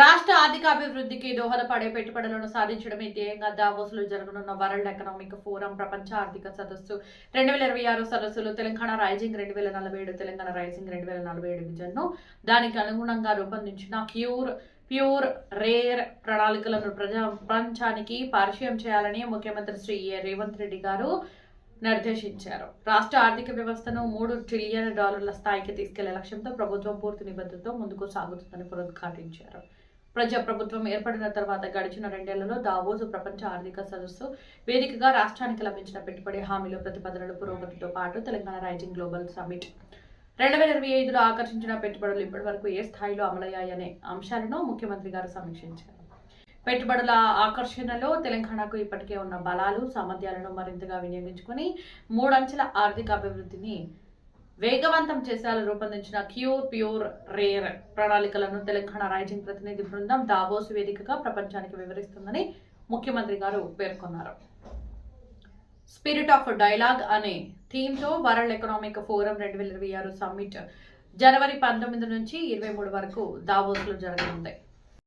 రాష్ట్ర ఆర్థికాభివృద్ధికి దోహదపడే పెట్టుబడులను సాధించడమే ధ్యేయంగా దావోస్లో జరగనున్న వరల్డ్ ఎకనామిక్ ఫోరం ప్రపంచ ఆర్థిక సదస్సు. రెండు వేల ఇరవై ఆరు సదస్సులు తెలంగాణ రైజింగ్ రెండు వేల నలభై ఏడు తెలంగాణ రైజింగ్ రెండు వేల నలభై ఏడు విజన్ను దానికి అనుగుణంగా రూపొందించిన క్యూర్ ప్యూర్ రేర్ ప్రణాళికలను ప్రజా ప్రపంచానికి పరిచయం చేయాలని ముఖ్యమంత్రి శ్రీ ఏ రేవంత్ రెడ్డి గారు నిర్దేశించారు. రాష్ట్ర ఆర్థిక వ్యవస్థను మూడు ట్రిలియన్ డాలర్ల స్థాయికి తీసుకెళ్ళే లక్ష్యంతో ప్రభుత్వం పూర్తి నిబద్ధతతో ముందుకు సాగుతుందని పునరుద్ఘాటించారు. ప్రజా ప్రభుత్వం ఏర్పడిన తర్వాత గడిచిన రెండేళ్ళలో దావోసు ప్రపంచ ఆర్థిక సదస్సు వేదికగా రాష్ట్రానికి లభించిన పెట్టుబడి హామీలు ప్రతిపాదనలు పురోగతితో పాటు తెలంగాణ రైజింగ్ గ్లోబల్ సమ్మిట్. రెండు వేల ఇరవై ఐదులో ఆకర్షించిన పెట్టుబడులు ఇప్పటి వరకు ఏ స్థాయిలో అమలయ్యాయనే అంశాలను ముఖ్యమంత్రి గారు సమీక్షించారు. పెట్టుబడుల ఆకర్షణలో తెలంగాణకు ఇప్పటికే ఉన్న బలాలు సామర్థ్యాలను మరింతగా వినియోగించుకొని మూడంచెల ఆర్థిక అభివృద్ధిని వేగవంతం చేసేలా రూపొందించిన క్యూర్ ప్యూర్ రేర్ ప్రణాళికలను తెలంగాణ రైజింగ్ ప్రతినిధి బృందం దావోస్ వేదికగా ప్రపంచానికి వివరిస్తుందని ముఖ్యమంత్రి గారు పేర్కొన్నారు. స్పిరిట్ ఆఫ్ డైలాగ్ అనే థీమ్తో వరల్డ్ ఎకనామిక్ ఫోరం రెండు వేల ఇరవై ఆరు సమ్మిట్ జనవరి పంతొమ్మిది నుంచి ఇరవై మూడు వరకు దావోస్లో జరగనుంది.